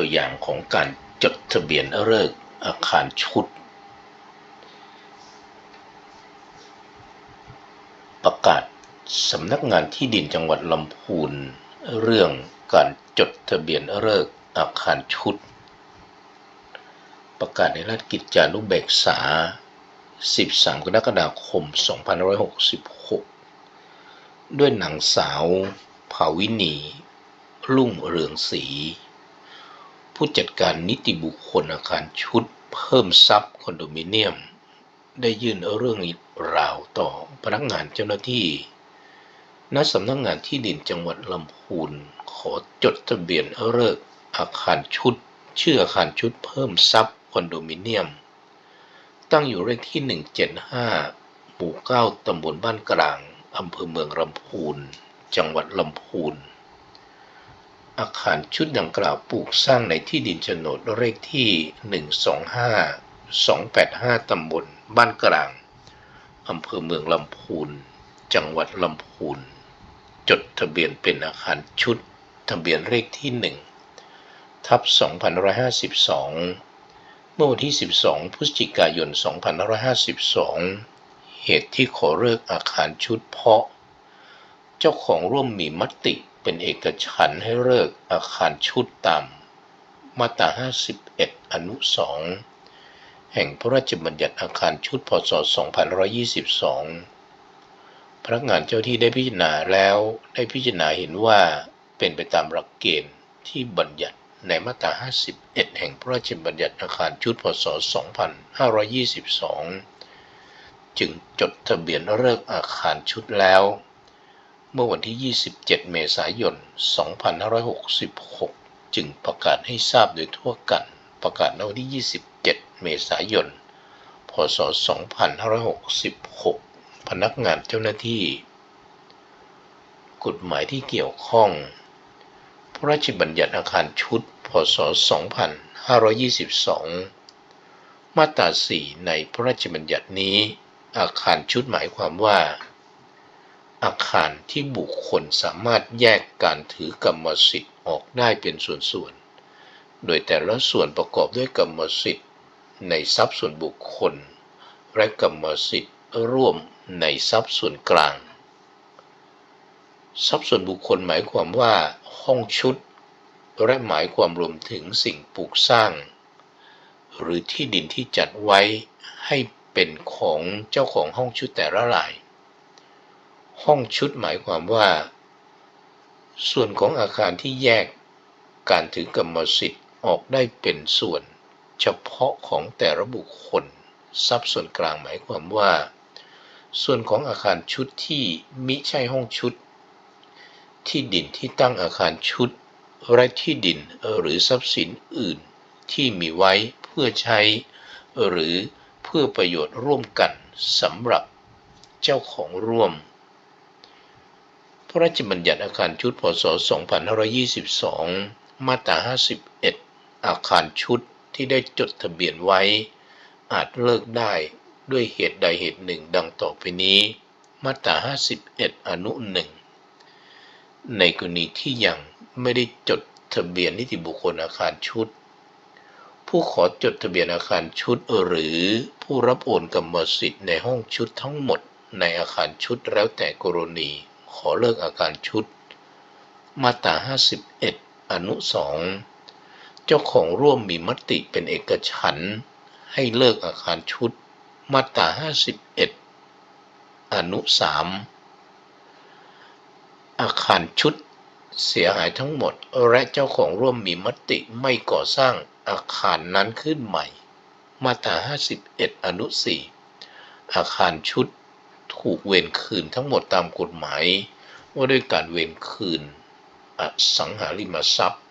ตัวอย่างของการจดทะเบียนเลิกอาคารชุด ประกาศสำนักงานที่ดินจังหวัดลำพูนเรื่องการจดทะเบียนเลิกอาคารชุด ประกาศในราชกิจจานุเบกษา 13 กรกฎาคม 2566 ด้วยหนังสาวภาวินี รุ่งเรืองศรี ผู้จัดการนิติบุคคลอาคารชุดเพิ่มทรัพย์คอนโดมิเนียม ได้ยื่นเรื่องราวต่อพนักงานเจ้าหน้าที่ณสำนักงานที่ดินจังหวัดลำพูนขอจดทะเบียนเลิกษ์อาคารชุด ชื่ออาคารชุดเพิ่มทรัพย์คอนโดมิเนียม ตั้งอยู่เลขที่ 175 หมู่ 9 ตำบลบ้านกลาง อำเภอเมืองลำพูน จังหวัดลำพูน อาคารชุดดังกล่าวปลูกสร้างในที่ดินโฉนดเลขที่ 125 285 ตำบลบ้านกลาง อำเภอเมืองลำพูน จังหวัดลำพูน จดทะเบียนเป็นอาคารชุด ทะเบียนเลขที่ 1 ทับ 2552 เมื่อวันที่ 12 พฤศจิกายน 2552 เหตุที่ขอเลิกอาคารชุดเพราะ เจ้าของร่วมมีมติเป็นเอกฉันท์ให้เลิกอาคารชุดตามมาตรา 51 อนุ 2 แห่งพระราชบัญญัติอาคารชุดพศ 2522 พนักงานเจ้าที่ได้พิจารณาแล้วได้พิจารณาเห็นว่าเป็นไปตามหลักเกณฑ์ที่บัญญัติในมาตรา 51 แห่งพระราชบัญญัติอาคารชุดพศ 2522 จึงจดทะเบียนเลิกอาคารชุดแล้ว เมื่อวันที่ 27 เมษายน 2566 จึงประกาศให้ทราบโดยทั่วกัน ประกาศในวันที่ 27 เมษายน พศ 2566 พนักงานเจ้าหน้าที่ กฎหมายที่เกี่ยวข้อง พระราชบัญญัติอาคารชุด พศ 2522 มาตรา 4 ในพระราชบัญญัตินี้ อาคารชุดหมายความว่า อาคารที่บุคคลสามารถแยกการถือกรรมสิทธิ์ออกได้เป็นส่วนๆ โดยแต่ละส่วนประกอบด้วยกรรมสิทธิ์ในทรัพย์ส่วนบุคคล และกรรมสิทธิ์ร่วมในทรัพย์ส่วนกลาง ทรัพย์ส่วนบุคคลหมายความว่าห้องชุด และหมายความรวมถึงสิ่งปลูกสร้าง หรือที่ดินที่จัดไว้ให้เป็นของเจ้าของห้องชุดแต่ละราย ห้องชุดหมายความว่า ส่วนของอาคารที่แยกการถือกรรมสิทธิ์ออกได้เป็นส่วน เฉพาะของแต่ละบุคคล ทรัพย์ส่วนกลางหมายความว่า ส่วนของอาคารชุดที่มิใช่ห้องชุด ที่ดินที่ตั้งอาคารชุดและที่ดินหรือทรัพย์สินอื่นที่มีไว้เพื่อใช้ หรือเพื่อประโยชน์ร่วมกันสำหรับเจ้าของร่วม พระราชบัญญัติอาคารชุด พศ 2522 มาตรา 51 อาคารชุดที่ได้จดทะเบียนไว้ อาจเลิกได้ด้วยเหตุใดเหตุหนึ่งดังต่อไปนี้ มาตรา 51 อนุหนึ่ง ในกรณีที่ยังไม่ได้จดทะเบียนนิติบุคคลอาคารชุด ผู้ขอจดทะเบียนอาคารชุดหรือผู้รับโอนกรรมสิทธิ์ในห้องชุดทั้งหมดในอาคารชุดแล้วแต่กรณี ขอเลิกอาคารชุด มาตรา51 อนุ 2 เจ้าของร่วมมีมติเป็นเอกฉันให้เลิกอาคารชุด มาตรา51 อนุ 3 อาคารชุดเสียหายทั้งหมด และเจ้าของร่วมมีมติไม่ก่อสร้างอาคารนั้นขึ้นใหม่ มาตรา51 อนุ 4 อาคารชุด ถูกเวรคืนทั้งหมดตามกฎหมาย ว่าด้วยการเวรคืนอสังหาริมทรัพย์